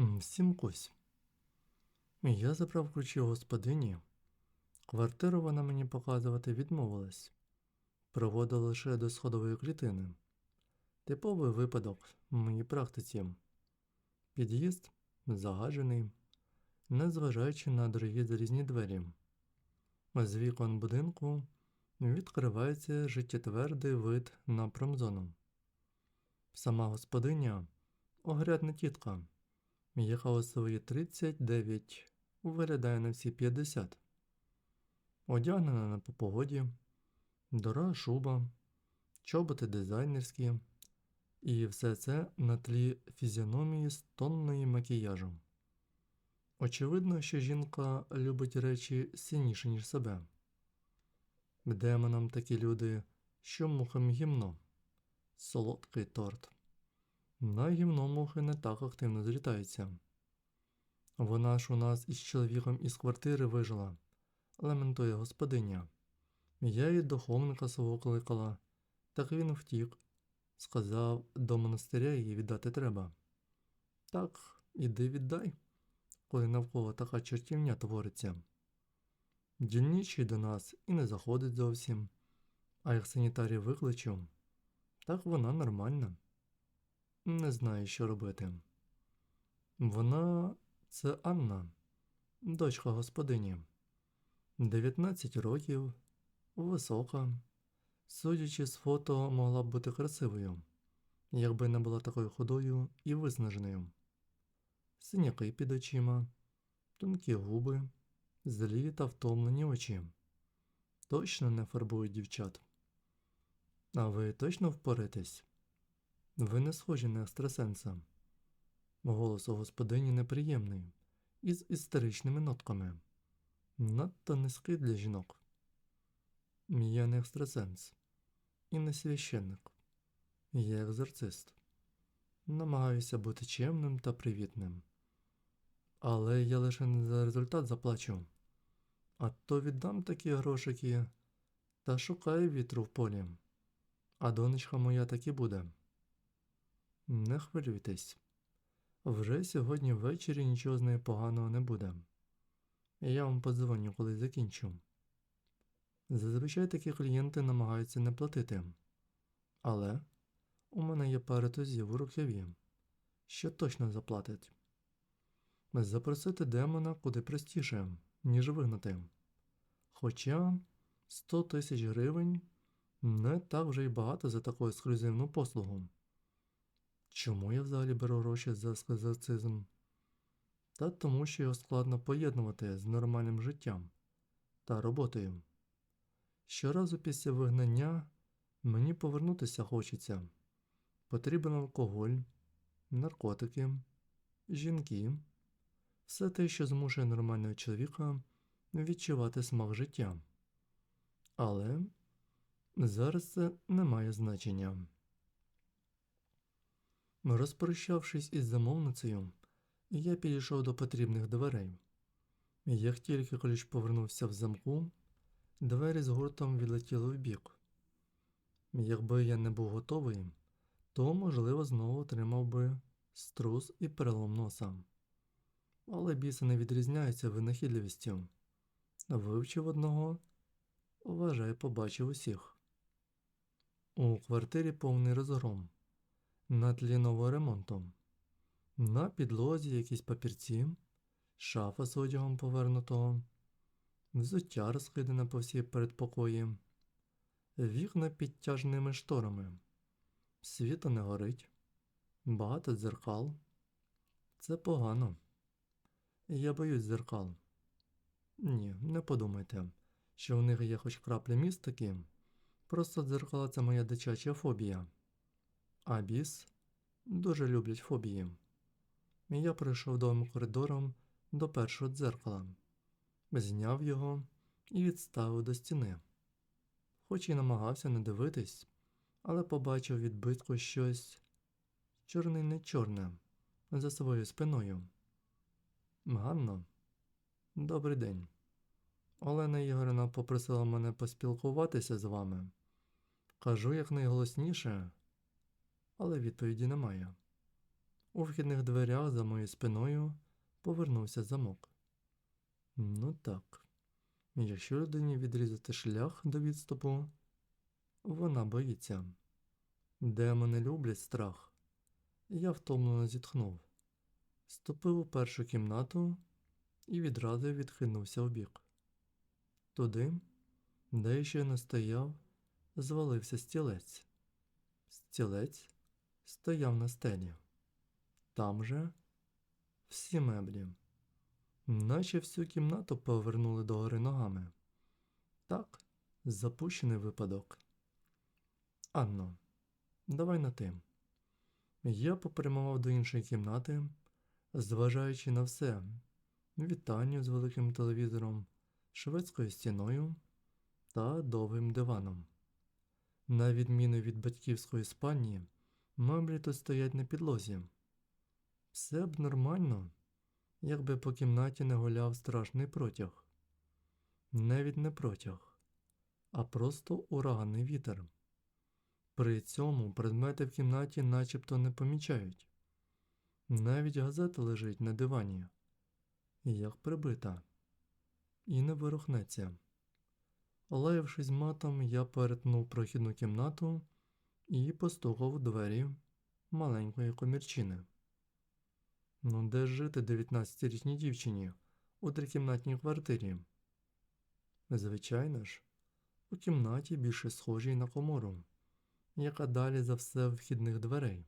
М, Всім кусь. Я забрав ключі господині. Квартиру вона мені показувати відмовилась. Проводила лише до сходової клітини. Типовий випадок в моїй практиці. Під'їзд загаджений, незважаючи на дорогі залізні двері. З вікон будинку відкривається життєтвердий вид на промзону. Сама господиня огрядна тітка, яка свої 39 виглядає на всі 50. Одягнена на по погоді, дорога шуба, чоботи дизайнерські, і все це на тлі фізіономії з тонною макіяжу. Очевидно, що жінка любить речі сильніше, ніж себе. Демонам такі люди, що мухам гімно, солодкий торт. На гімно мухи не так активно злітаються. Вона ж у нас із чоловіком із квартири вижила, лементує господиня. Я її духовника свого кликала, так він втік. Сказав, до монастиря її віддати треба. Так, іди віддай, коли навколо така чертівня твориться. Дільничий до нас і не заходить зовсім, а як санітарів викличу, так вона нормальна. Не знаю, що робити. Вона це Анна, дочка господині. 19 років, висока. Судячи з фото, могла б бути красивою, якби не була такою худою і виснаженою. Синяки під очима, тонкі губи, злі та втомлені очі. Точно не фарбують дівчат. А ви точно впоритесь? Ви не схожі на екстрасенса. Голос у господині неприємний, із істеричними нотками. Надто низький для жінок. Я не екстрасенс і не священник. Я екзорцист. Намагаюся бути чемним та привітним. Але я лише не за результат заплачу. А то віддам такі грошики та шукаю вітру в полі. А донечка моя так і буде. Не хвилюйтесь. Вже сьогодні ввечері нічого з нею поганого не буде. Я вам подзвоню, коли закінчу. Зазвичай такі клієнти намагаються не платити. Але у мене є пара тузів у рукаві, що точно заплатить. Запросити демона куди простіше, ніж вигнати. Хоча 100 тисяч гривень не так вже й багато за таку ексклюзивну послугу. Чому я взагалі беру гроші за екзорцизм? Та тому, що його складно поєднувати з нормальним життям та роботою. Щоразу після вигнання мені повернутися хочеться. Потрібен алкоголь, наркотики, жінки, все те, що змушує нормального чоловіка відчувати смак життя. Але зараз це не має значення. Розпрощавшись із замовницею, я підійшов до потрібних дверей. Як тільки ключ повернувся в замку, двері з гуртом відлетіли вбік. Якби я не був готовий, то, можливо, знову отримав би струс і перелом носа. Але біси не відрізняються винахідливістю. Вивчив одного, вважай, побачив усіх. У квартирі повний розгром на тлі нового ремонту. На підлозі якісь папірці, шафа з одягом повернутого, взуття розкидане по всій передпокої, вікна підтяжними шторами, світло не горить, багато дзеркал. Це погано. Я боюсь дзеркал. Ні, не подумайте, що в них є хоч крапля містики. Просто дзеркала це моя дитяча фобія. А біс дуже люблять фобії. Я пройшов довгим коридором до першого дзеркала, зняв його і відставив до стіни. Хоч і намагався не дивитись, але побачив відбитку щось чорне не чорне за своєю спиною. Ганно, добрий день. Олена Ігорівна попросила мене поспілкуватися з вами. Кажу якнайголосніше, але відповіді немає. У вхідних дверях за моєю спиною повернувся замок. Ну так, якщо людині відрізати шлях до відступу, вона боїться. Демони люблять страх. Я втомлено зітхнув, ступив у першу кімнату і відразу відхинувся вбік. Туди, де ще не стояв, звалився стілець. Стілець стояв на стелі. Там же всі меблі, наче всю кімнату повернули догори ногами. Так, запущений випадок. Анно, давай на ти. Я попрямував до іншої кімнати, зважаючи на все: вітальню з великим телевізором, шведською стіною та довгим диваном. На відміну від батьківської спальні, меблі тут стоять на підлозі. Все б нормально, якби по кімнаті не гуляв страшний протяг. Навіть не протяг, а просто ураганний вітер. При цьому предмети в кімнаті начебто не помічають. Навіть газета лежить на дивані, як прибита, і не ворухнеться. Лаявшись матом, я перетнув прохідну кімнату і постукав у двері маленької комірчини. Ну, де жити 19-річній дівчині у трикімнатній квартирі? Звичайно ж, у кімнаті більше схожій на комору, яка далі за все вхідних дверей.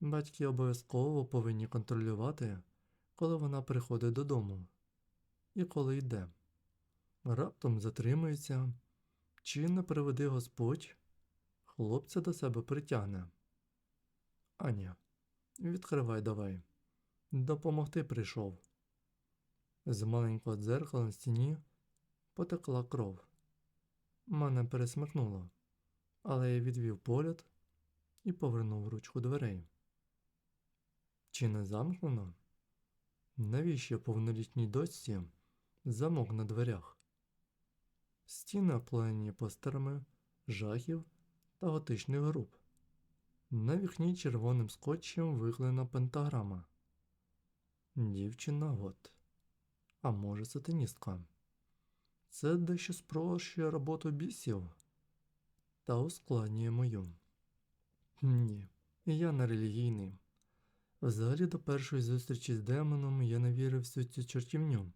Батьки обов'язково повинні контролювати, коли вона приходить додому і коли йде. Раптом затримується, чи не приведи Господь, хлопця до себе притягне. Аня, відкривай давай. Допомогти прийшов. З маленького дзеркала на стіні потекла кров. Мене пересмикнуло, але я відвів погляд і повернув ручку дверей. Чи не замкнено? Навіщо повнолітній дочці замок на дверях? Стіни оплені постерами, жахів та готичних груп. На вікні червоним скотчем виклена пентаграма. Дівчина гот. А може сатаністка. Це дещо спрощує роботу бісів та ускладнює мою. Ні, я не релігійний. Взагалі до першої зустрічі з демоном я не вірив всю цю чортівню.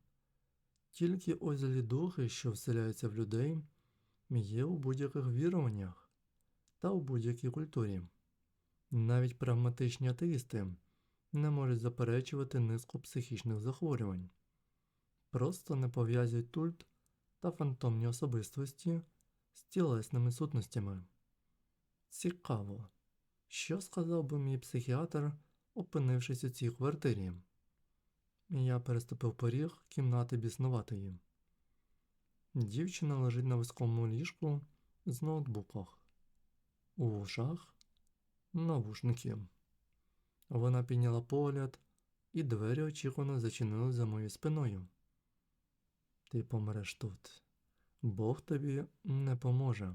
Тільки озелі духи, що вселяються в людей, є у будь-яких віруваннях та у будь-якій культурі. Навіть прагматичні атеїсти не можуть заперечувати низку психічних захворювань, просто не пов'язують тульт та фантомні особистості з тілесними сутностями. Цікаво, що сказав би мій психіатр, опинившись у цій квартирі. Я переступив поріг кімнати біснуватої. Дівчина лежить на вузькому ліжку з ноутбуках. У ушах навушники. Вона підняла погляд, і двері очікувано зачинили за моєю спиною. Ти помреш тут. Бог тобі не поможе,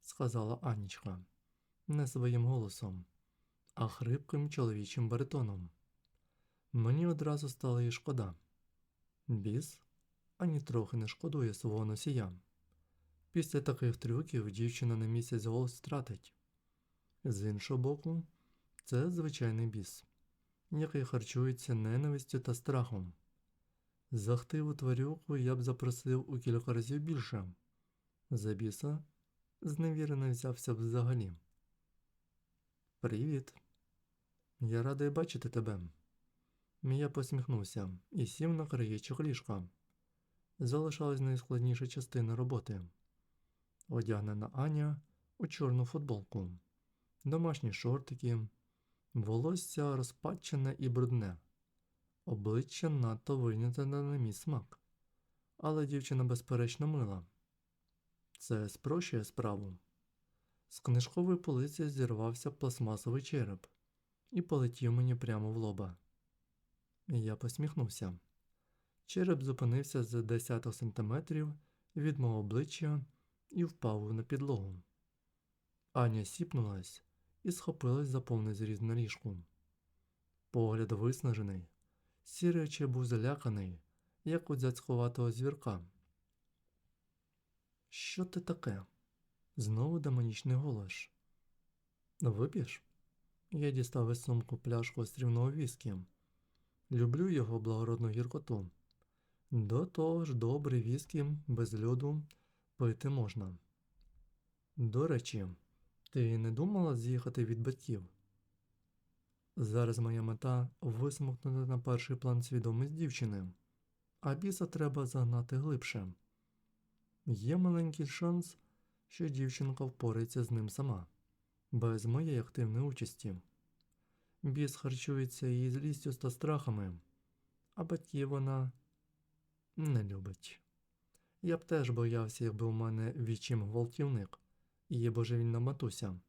сказала Анічка, не своїм голосом, а хрипким чоловічим баритоном. Мені одразу стало її шкода. Біс ані трохи не шкодує свого носія. Після таких трюків дівчина на місяць голос втратить. З іншого боку, це звичайний біс, який харчується ненавистю та страхом. Захтиву тварюку я б запросив у кілька разів більше. За біса зневірено взявся б взагалі. Привіт. Я радий бачити тебе. Я посміхнувся і сів на краєчок ліжка. Залишалась найскладніша частина роботи. Одягнена Аня у чорну футболку, домашні шортики, волосся розпачене і брудне, обличчя надто вийняте на мій смак, але дівчина безперечно мила. Це спрощує справу. З книжкової полиці зірвався пластмасовий череп і полетів мені прямо в лоба. Я посміхнувся. Череп зупинився за десяток сантиметрів від мого обличчя і впав на підлогу. Аня сіпнулась і схопилась за повний зріз на ліжку. Погляд виснажений, сірий очі був заляканий, як у дзяцькуватого звірка. Що ти таке? Знову демонічний голос. Вип'єш? Я дістав із сумку пляшку острівного віскі. Люблю його благородну гіркоту. До того ж, добрий віскі без льоду пити можна. До речі, ти не думала з'їхати від батьків? Зараз моя мета висмокнути на перший план свідомість дівчини, а біса треба загнати глибше. Є маленький шанс, що дівчинка впорається з ним сама, без моєї активної участі. Біс харчується її злістю та страхами, а батьків вона не любить. Я б теж боявся, якби у мене відчим гвалтівник і є божевільна матуся.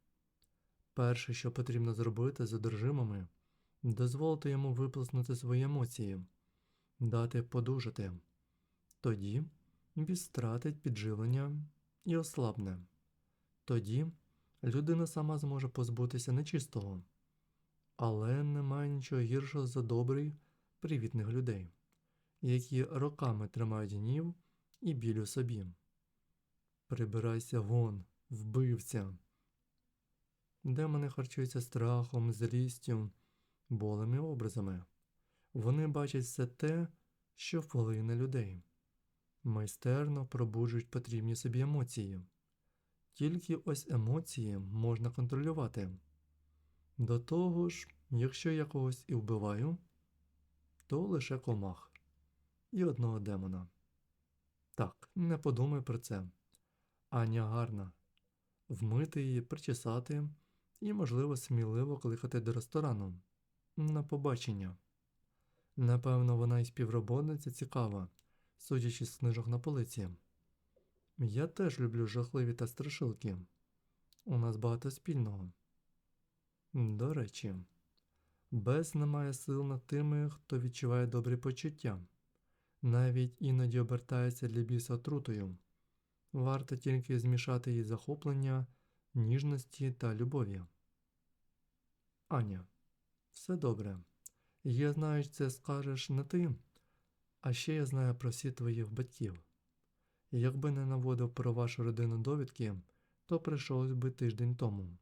Перше, що потрібно зробити з одержимими, дозволити йому виплеснути свої емоції, дати подужати. Тоді біс стратить підживлення і ослабне. Тоді людина сама зможе позбутися нечистого. Але немає нічого гіршого за добрий, привітних людей, які роками тримають гнів і біль у собі. Прибирайся вон, вбивця. Демони харчуються страхом, злістю, болем і образами. Вони бачать все те, що вплине людей. Майстерно пробуджують потрібні собі емоції. Тільки ось емоції можна контролювати. До того ж, якщо я когось і вбиваю, то лише комах і одного демона. Так, не подумай про це. Аня гарна. Вмити її, причесати і, можливо, сміливо кликати до ресторану на побачення. Напевно, вона і співробітниця цікава, судячи з книжок на полиці. Я теж люблю жахливі та страшилки. У нас багато спільного. До речі, без немає сил над тими, хто відчуває добрі почуття, навіть іноді обертається для біса отрутою. Варто тільки змішати її захоплення, ніжності та любові. Аня, все добре. Я знаю, це скажеш не ти, а ще я знаю про всі твоїх батьків. Якби не наводив про вашу родину довідки, то прийшов би тиждень тому.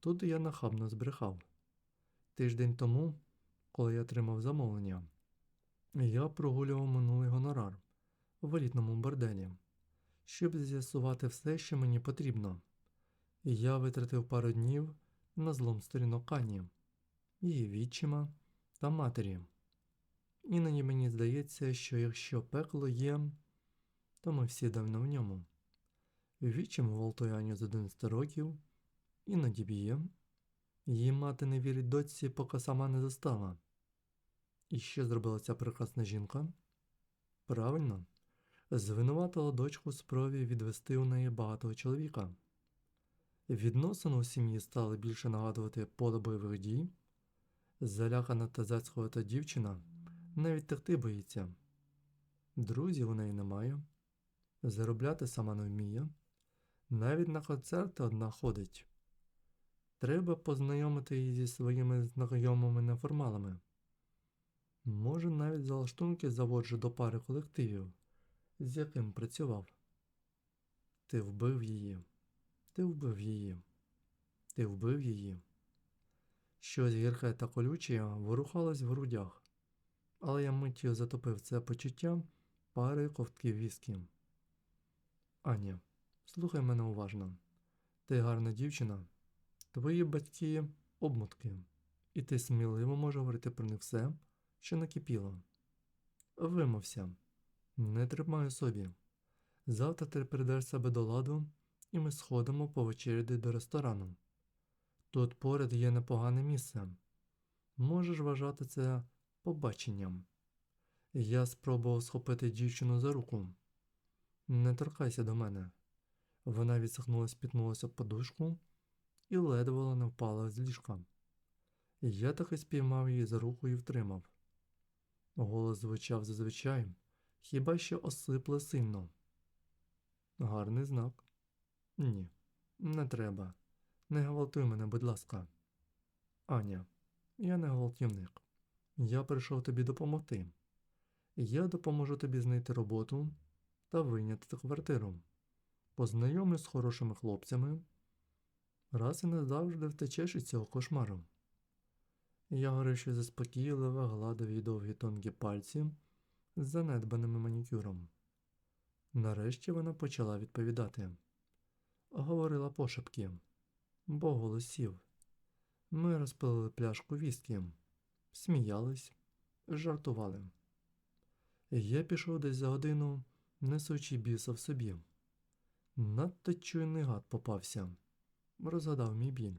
Тут я нахабно збрехав. Тиждень тому, коли я отримав замовлення, я прогулював минулий гонорар в елітному борделі, щоб з'ясувати все, що мені потрібно. Я витратив пару днів на злом сторінок Ані, її відчима та матері. Іноді мені здається, що якщо пекло є, то ми всі давно в ньому. Відчим гвалтує Аню з 11 років, іноді б'є. Її мати не вірить дочці, поки сама не застала. І що зробила ця прекрасна жінка? Правильно, звинуватила дочку в спробі відвести у неї багатого чоловіка. Відносини у сім'ї стали більше нагадувати поле бойових дій. Залякана та зацьховата дівчина навіть текти боїться. Друзів у неї немає, заробляти сама не вміє, навіть на концерти одна ходить. Треба познайомити її зі своїми знайомими неформалами. Може, навіть залаштунки заводжу до пари колективів, з яким працював. Ти вбив її, ти вбив її, ти вбив її. Щось гірке та колюче ворухалось в грудях, але я миттю затопив це почуття пари ковтків віскі. Аня, слухай мене уважно. Ти гарна дівчина, твої батьки обмутки, і ти сміливо можеш говорити про них все, що накипіло. Вимовся, не тримай собі. Завтра ти придаш себе до ладу, і ми сходимо по вечері до ресторану. Тут поряд є непогане місце. Можеш вважати це побаченням. Я спробував схопити дівчину за руку. Не торкайся до мене. Вона відсахнулась, пітнулася в подушку і ледве не впала з ліжка. Я таки спіймав її за руку і втримав. Голос звучав зазвичай, хіба що осипле сильно. Гарний знак. Ні, не треба. Не гвалтуй мене, будь ласка. Аня, Я не гвалтівник. Я прийшов тобі допомогти. Я допоможу тобі знайти роботу та вийняти квартиру. Познайомлюсь з хорошими хлопцями. Раз і назавжди втечеш із цього кошмару. Я заспокійливо гладив її довгі тонкі пальці з занедбаними манікюром. Нарешті вона почала відповідати. Говорила пошепки, бо голос сів. Ми розпилили пляшку віскі, сміялись, жартували. Я пішов десь за годину, несучи біса в собі. Надто чуйний гад попався, розгадав мій біль.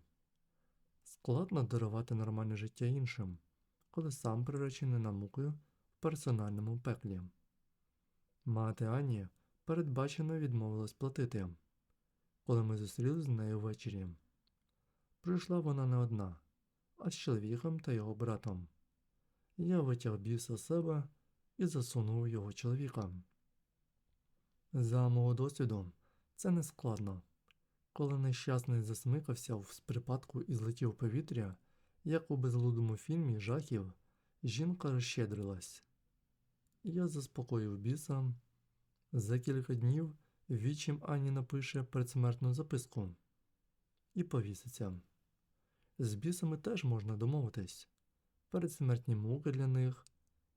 Складно дарувати нормальне життя іншим, коли сам приречений на муки в персональному пеклі. Мати Ані передбачено відмовилась платити, коли ми зустрілися з нею ввечері. Прийшла вона не одна, а з чоловіком та його братом. Я витяг біса себе і засунув його чоловіка. За мого досвіду, це не складно. Коли нещасний засмикався в припадку і злетів повітря, як у безлудому фільмі жахів, жінка розщедрилась. Я заспокоїв біса. За кілька днів вічим Ані напише предсмертну записку і повіситься. З бісами теж можна домовитись. Передсмертні муки для них,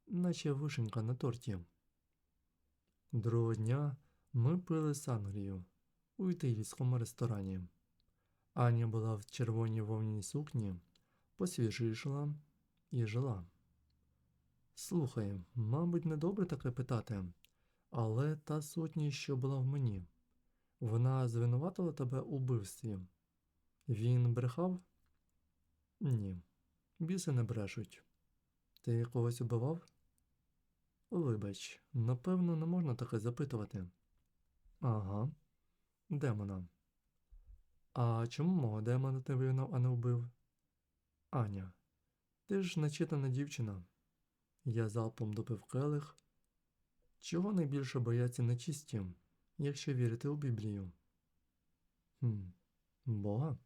наче вишенька на торті. Другого дня ми пили сангрію у італійському ресторані. Аня була в червоній вовняній сукні, посвіжішала і жила. Слухай, мабуть, недобре таке питати, але та сотня, що була в мені, вона звинуватила тебе у вбивстві. Він брехав? Ні. Біси не брешуть. Ти когось убивав? Вибач, напевно, не можна таке запитувати. Ага. Демона. А чому мого демона ти вигнав, а не вбив? Аня. Ти ж начитана дівчина. Я залпом допив келих. Чого найбільше бояться нечисті, якщо вірити у Біблію? Хм, Бога?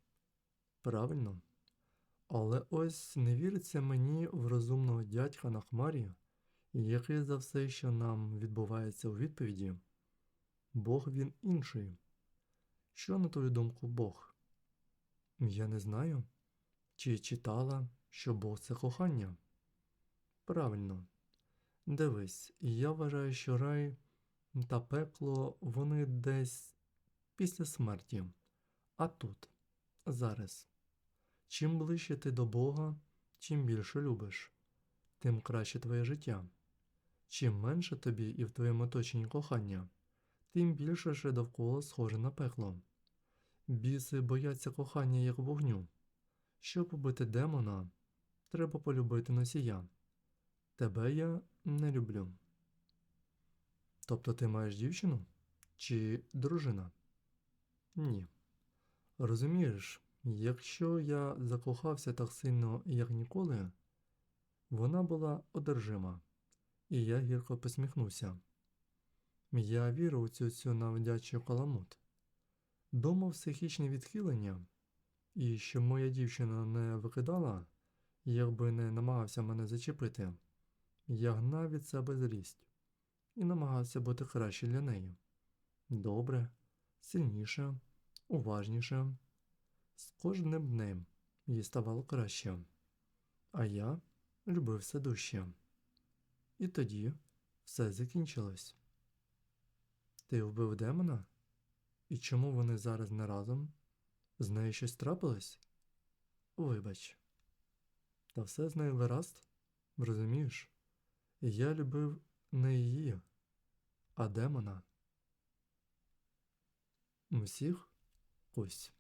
Правильно. Але ось не віриться мені в розумного дядька на хмарі, який за все, що нам відбувається у відповіді. Бог він інший. Що, на твою думку, Бог? Я не знаю. Чи читала, що Бог це кохання? Правильно. Дивись, я вважаю, що рай та пекло вони десь після смерті, а тут, зараз. Чим ближче ти до Бога, чим більше любиш, тим краще твоє життя. Чим менше тобі і в твоєму оточенні кохання, тим більше ще довкола схоже на пекло. Біси бояться кохання як вогню. Щоб побити демона, треба полюбити носія. Тебе я не люблю. Тобто ти маєш дівчину чи дружина? Ні. Розумієш, якщо я закохався так сильно, як ніколи, вона була одержима, і я гірко посміхнувся. Я вірю у цю цю навдячу каламут. Думав психічне відхилення, і що моя дівчина не викидала, якби не намагався мене зачепити, я гнав від себе злість і намагався бути краще для неї. Добре, сильніше, уважніше. З кожним днем їй ставало краще, а я любив все дужче. І тоді все закінчилось. Ти вбив демона? І чому вони зараз не разом? З нею щось трапилось? Вибач. Та все з нею гаразд, розумієш? Я любив не її, а демона. Усіх ось.